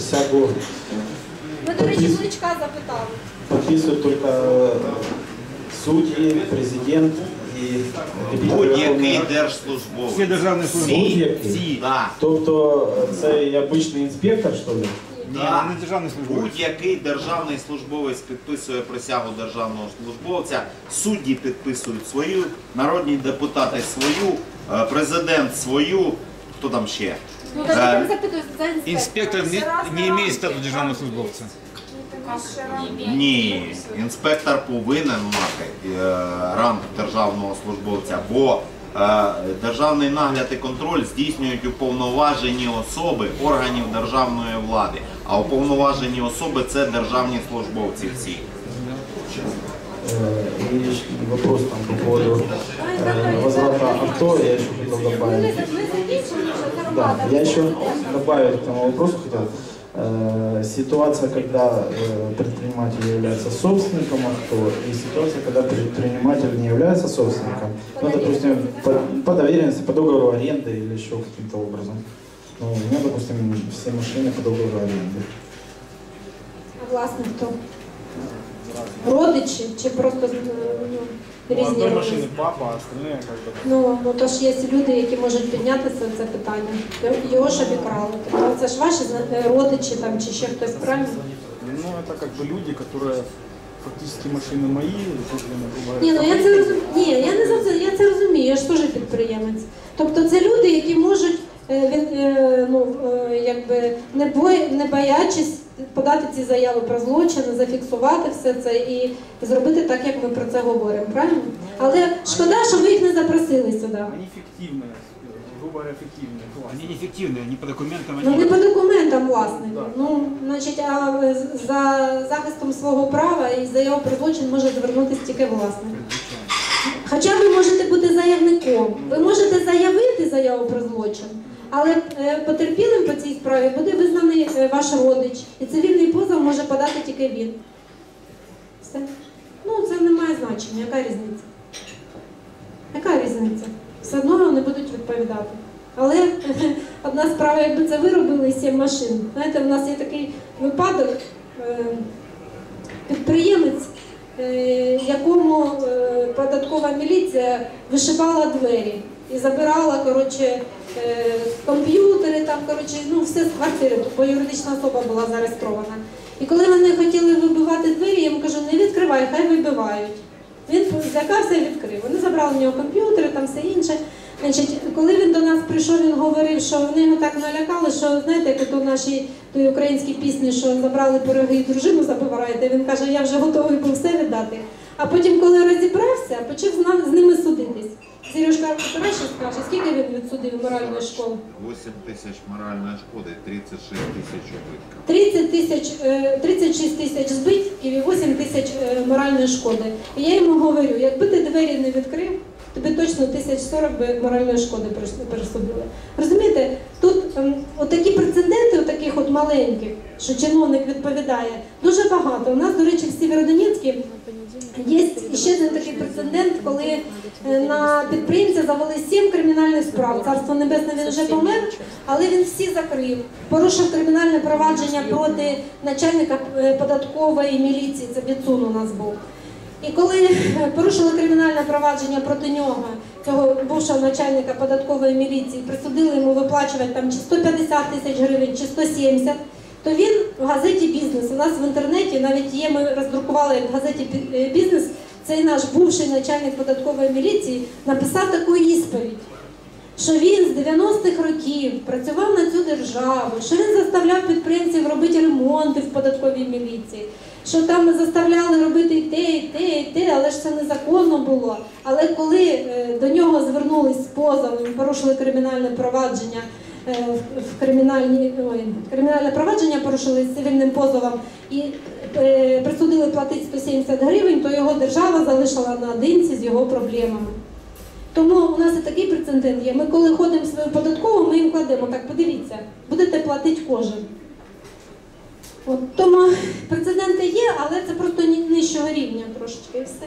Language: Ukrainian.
присягу Ми, до речі, Кличка запитали. подписывают только э, судьи, президент и Будь-який держслужбовець. Всі державні служби. Всі. Да. Тобто це і обичний інспектор, що ли? Ні, не державний службовець. Будь-який державний службовець підписує присягу державного службовця, судді підписують свою, народні депутати свою, е, президент свою. Хто там ще? Ну, Е, так я запитую за інспектора. Інспектор не, не має статусу державного службовця. Ні, інспектор повинен мати е, ранг державного службовця, бо е, державний нагляд і контроль здійснюють уповноважені особи органів державної влади. А уповноважені особи це державні службовці всі. Э, И ещё вопрос там по поводу э, возврата авто, я еще хотел Ми, добавить. Да, я еще добавить к этому вопросу хотел. Э, Ситуация, когда э, предприниматель является собственником авто, и ситуация, когда предприниматель не является собственником, ну, допустим, по, по доверенности, по договору аренды или еще каким-то образом. Ну, у меня, допустим, все машины по договору аренды. А власне хто? Родичі чи просто ну, різні одной родичі? машины папа, а остальные как бы... Ну, ну то ж є люди, які можуть піднятися це питання. Його ж обікрали. Тобто це ж ваші зна- е, родичі там чи ще хтось правильно? Ну, это как бы люди, которые фактически машины мои, куплены, грубо Ні, ну говоря. я це розумію. Ні, я не за це, я це розумію, я ж теж підприємець. Тобто це люди, які можуть е, він, е, ну, е, якби не бой, не боячись подати ці заяви про злочин, зафіксувати все це і зробити так, як ми про це говоримо, правильно? Але шкода, що ви їх не запросили сюди. Они фиктивные, грубо говоря, фиктивные. Вони неефективні, вони по документам. Ну Вони... не по документам, власне. Да. Ну, значить, а з- за захистом свого права і заяву про злочин може звернутися тільки власник. Хоча ви можете бути заявником, ви можете заявити заяву про злочин, але е, потерпілим по цій справі буде визнаний е, ваш родич, і цивільний позов може подати тільки він. Все. Ну, це не має значення. Яка різниця? Яка різниця? Все одно вони будуть відповідати. Але одна справа, якби це ви робили сім машин. Знаєте, в нас є такий випадок, е, підприємець, якому податкова міліція вишивала двері і забирала коротше, е, комп'ютери, там, коротше, ну, все з квартири, бо юридична особа була зареєстрована. І коли вони хотіли вибивати двері, я йому кажу, не відкривай, хай вибивають. Він злякався і відкрив. Вони забрали в нього комп'ютери, там все інше. Значить, коли він до нас прийшов, він говорив, що вони його так налякали, що знаєте, як у нашій той українській пісні, що забрали пироги і дружину забиваєте, він каже, я вже готовий був все віддати. А потім, коли розібрався, почав з ними судитись. Сережка краще скаже, скільки він відсудив моральної школи? 8 тисяч моральної шкоди, 36 тисяч убитків. 30 тисяч, е, 36 тисяч збитків і 8 тисяч е, моральної шкоди. І я йому говорю, якби ти двері не відкрив, тобі точно тисяч 40 би моральної шкоди прис- присудили. Розумієте, тут ем, отакі прецеденти, отаких от маленьких, що чиновник відповідає, дуже багато. У нас, до речі, в Сєвєродонецьку є ще один такий прецедент, коли е, на підприємця завели сім кримінальних справ. Царство небесне він вже помер, але він всі закрив. Порушив кримінальне провадження проти начальника е, податкової міліції. Це Біцун у нас був. І коли е, порушили кримінальне провадження проти нього, цього бувшого начальника податкової міліції, присудили йому виплачувати там чи 150 тисяч гривень, чи 170, то він в газеті Бізнес. У нас в інтернеті навіть є, ми роздрукували в газеті е, Бізнес. Цей наш бувший начальник податкової міліції написав таку ісповідь що він з 90-х років працював на цю державу, що він заставляв підприємців робити ремонти в податковій міліції, що там заставляли робити і те, і те, і те, але ж це незаконно було. Але коли е, до нього звернулись з позовом, порушили кримінальне провадження. е, в- В кримінальні ой, кримінальне провадження порушили з цивільним позовом і е, присудили платити 170 гривень, то його держава залишила наодинці з його проблемами. Тому у нас і такий прецедент є. Ми коли ходимо в свою податкову, ми їм кладемо, так подивіться, будете платити кожен. От, тому прецеденти є, але це просто нижчого рівня трошечки і все.